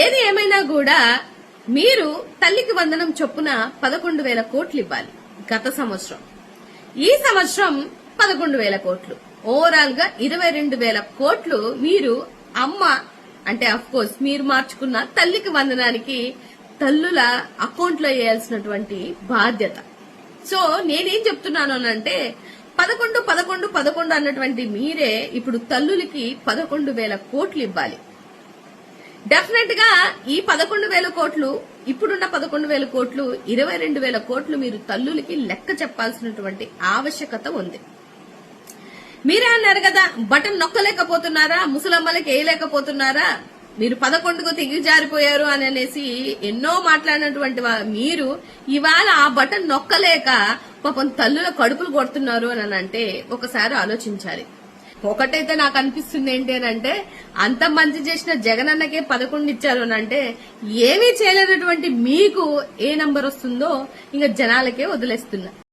ఏది ఏమైనా కూడా మీరు తల్లికి వందనం చొప్పున పదకొండు వేల కోట్లు ఇవ్వాలి గత సంవత్సరం. ఈ సంవత్సరం పదకొండు వేల కోట్లు. ఓవరాల్గా ఇరవై రెండు వేల కోట్లు మీరు అమ్మ అంటే అఫ్ కోర్స్ మీరు మార్చుకున్న తల్లికి వందనానికి తల్లుల అకౌంట్లో వేయాల్సినటువంటి బాధ్యత. సో నేనేం చెప్తున్నాను అంటే పదకొండు పదకొండు పదకొండు అన్నటువంటి మీరే ఇప్పుడు తల్లులకి పదకొండు వేల కోట్లు ఇవ్వాలి. డెఫినెట్గా ఈ పదకొండు వేల కోట్లు ఇప్పుడున్న పదకొండు వేల కోట్లు ఇరవై రెండు వేల కోట్లు మీరు తల్లులకి లెక్క చెప్పాల్సినటువంటి ఆవశ్యకత ఉంది. మీరే అన్నారు కదా బటన్ నొక్కలేకపోతున్నారా ముసలమ్మలకి వేయలేకపోతున్నారా? మీరు పదకొండుకు తిరిగి జారిపోయారు అని అనేసి ఎన్నో మాట్లాడినటువంటి మీరు ఇవాళ ఆ బటన్ నొక్కలేక పాపం తల్లుల కడుపులు కొడుతున్నారు అని అంటే ఒకసారి ఆలోచించాలి. ఒకటైతే నాకు అనిపిస్తుంది ఏంటి అని అంటే అంత మంచి చేసిన జగన్ అన్నకే పదకొండు ఇచ్చారు అని అంటే ఏమీ చేయలేనటువంటి మీకు ఏ నంబర్ వస్తుందో ఇంకా జనాలకే వదిలేస్తున్నా.